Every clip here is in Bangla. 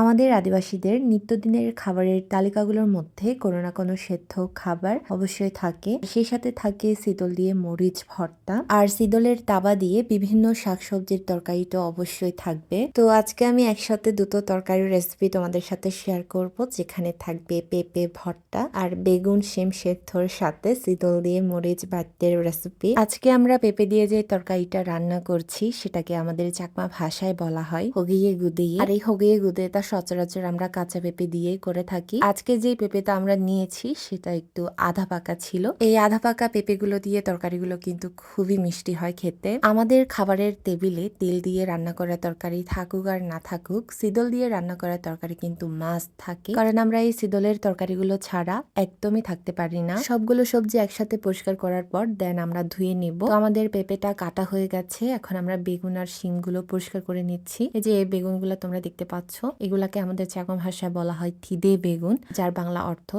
আমাদের আদিবাসীদের নিত্যদিনের খাবারের তালিকাগুলোর মধ্যে কোনো না কোনো সেদ্ধ খাবার অবশ্যই থাকে। সেই সাথে থাকে শীতল দিয়ে মরিচ ভর্তা আর শীতলের তাবা দিয়ে বিভিন্ন শাকসবজির তরকারি তো অবশ্যই থাকবে। তো আজকে আমি একসাথে দুটো তরকারির রেসিপি তোমাদের সাথে শেয়ার করব, যেখানে থাকবে পেঁপে ভর্তা আর বেগুন শিম সেদ্ধর সাথে শীতল দিয়ে মরিচ বাদ্যের রেসিপি আজকে আমরা পেঁপে দিয়ে যে তরকারিটা রান্না করছি, সেটাকে আমাদের চাকমা ভাষায় বলা হয়, হগিয়ে গুদিয়ে। আর এই হগিয়ে গুদেটা সচরাচর আমরা কাঁচা পেঁপে দিয়েই করে থাকি। আজকে যে পেঁপেটা আমরা নিয়েছি, সেটা একটু আধা পাকা ছিল। এই আধা পাকা পেঁপেগুলো দিয়ে তরকারিগুলো কিন্তু খুবই মিষ্টি হয় খেতে। আমাদের খাবারের টেবিলে তেল দিয়ে রান্না করা তরকারি থাকুক আর না থাকুক, সিদল দিয়ে রান্না করা তরকারি কিন্তু মাছ থাকে। কারণ আমরা এই সিদলের তরকারিগুলো ছাড়া একদমই থাকতে পারি না। সবগুলো সবজি একসাথে পরিষ্কার করার পর দেন আমরা ধুয়ে নিব। আমাদের পেঁপেটা কাটা হয়ে গেছে, এখন আমরা বেগুন আর শিমগুলো পরিষ্কার করে নিচ্ছি। এই যে এই বেগুনগুলো তোমরা দেখতে পাচ্ছ এগুলাকে আমাদের চাকমা ভাষায় বলা হয় থিদে বেগুন যার বাংলা অর্থ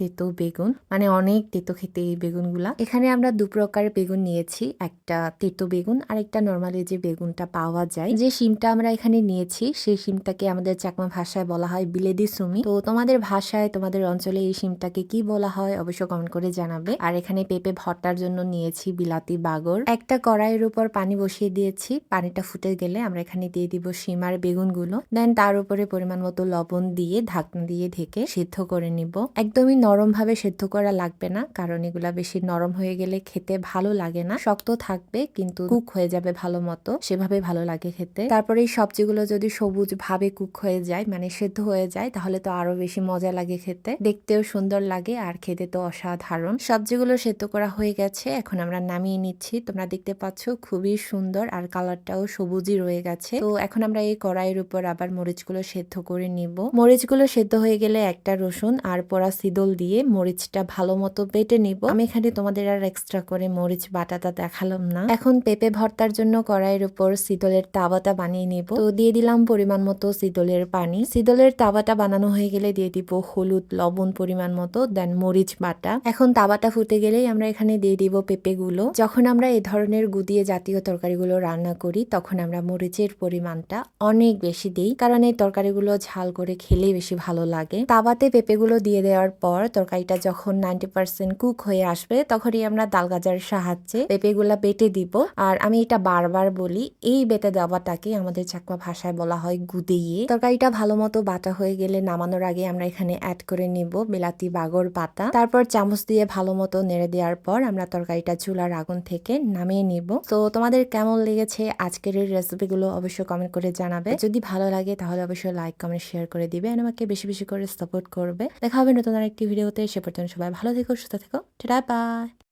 তেতো বেগুন মানে অনেক তেতো খেতে এই বেগুনগুলা। এখানে আমরা দু প্রকারের বেগুন নিয়েছি, একটা তেতো বেগুন আর একটা নর্মালি যে বেগুনটা পাওয়া যায়। যে শিমটা আমরা এখানে নিয়েছি, সেই শিমটাকে আমাদের চাকমা ভাষায় বলা হয় বিলেদি সুমি। তো তোমাদের ভাষায়, তোমাদের অঞ্চলে এই শিমটাকে কি বলা হয় অবশ্য কমেন্ট করে জানাবে। আর এখানে পেঁপে ভর্তার জন্য নিয়েছি বিলাতি বাগর। একটা কড়াইয়ের উপর পানি বসিয়ে দিয়েছি, পানিটা ফুটে গেলে আমরা এখানে দিয়ে দিব শিম আর বেগুনগুলো। দেন তার উপরে পরিমাণ মতো লবণ দিয়ে ঢাকনা দিয়ে ঢেকে সিদ্ধ করে নিব। একদমই নরম ভাবে সেদ্ধ করা লাগবে না, কারণ এগুলা বেশি নরম হয়ে গেলে খেতে ভালো লাগে না। শক্ত থাকবে, কিন্তু কুক হয়ে যাবে ভালো মতো। সেভাবে ভালো লাগে খেতে। তারপরে এই সবজিগুলো যদি সবুজ ভাবে কুক হয়ে যায় মানে সেদ্ধ হয়ে যায়, তাহলে তো আরও বেশি মজা লাগে খেতে। দেখতেও সুন্দর লাগে, আর খেতে তো অসাধারণ। সবজিগুলো সেদ্ধ করা হয়ে গেছে, এখন আমরা নামিয়ে নিচ্ছি। তোমরা দেখতে পাচ্ছ, খুবই সুন্দর, আর কালারটাও সবুজই রয়ে গেছে। তো এখন আমরা এই কড়াইয়ের উপর আবার মরিচগুলো সেদ্ধ করে নিব। মরিচগুলো সেদ্ধ হয়ে গেলে একটা রসুন আর পোড়া সিদল দিয়ে মরিচটা ভালো মতো বেটে নিব। আমি এখানে তোমাদের আর এক্সট্রা করে মরিচ বাটাটা দেখালাম না। এখন পেঁপে ভর্তার জন্য কড়াইয়ের উপর শীতলের তাওয়াটা বানিয়ে নিব। তো দিয়ে দিলাম পরিমাণ মতো শীতলের পানি। শীতলের তাওয়াটা বানানো হয়ে গেলে দিয়ে দিব হলুদ লবণ পরিমাণ মতো দেন মরিচ বাটা। এখন তাওয়াটা ফুটে গেলেই আমরা এখানে দিয়ে দিব পেঁপে গুলো যখন আমরা এ ধরনের গুদিয়ে জাতীয় তরকারিগুলো রান্না করি, তখন আমরা মরিচের পরিমাণটা অনেক বেশি দিই। কারণ এই তরকারিগুলো ঝাল করে খেলেই বেশি ভালো লাগে। তাওয়াতে পেঁপেগুলো দিয়ে দেওয়ার পর তরকারিটা যখন নাইনটি পার্সেন্ট কুক হয়ে আসবে, তখনই আমরা ডাল গাজার সাহায্যে পেঁপেগুলা বেটে দিব। আর আমি এটা বারবার বলি, এই বেটে দেওয়াটাকে আমাদের চাকমা ভাষায় বলা হয় গুদিয়ে তরকারিটা ভালো মতো বাটা হয়ে গেলে নামানোর আগে আমরা এখানে অ্যাড করে নিব বিলাতি বাগর পাতা। তারপর চামচ দিয়ে ভালো মতো নেড়ে দেওয়ার পর আমরা তরকারিটা চুলার আগুন থেকে নামিয়ে নিব। তো তোমাদের কেমন লেগেছে আজকের এই রেসিপিগুলো অবশ্যই কমেন্ট করে জানাবে। যদি ভালো লাগে তাহলে অবশ্যই লাইক কমেন্ট শেয়ার করে দিবে। আমাকে বেশি বেশি করে সাপোর্ট করবে। দেখা হবে নতুন আরেকটি ভিডিওতে সে পর্যন্ত সবাই ভালো থেকো সুস্থ থেকো। Tata bye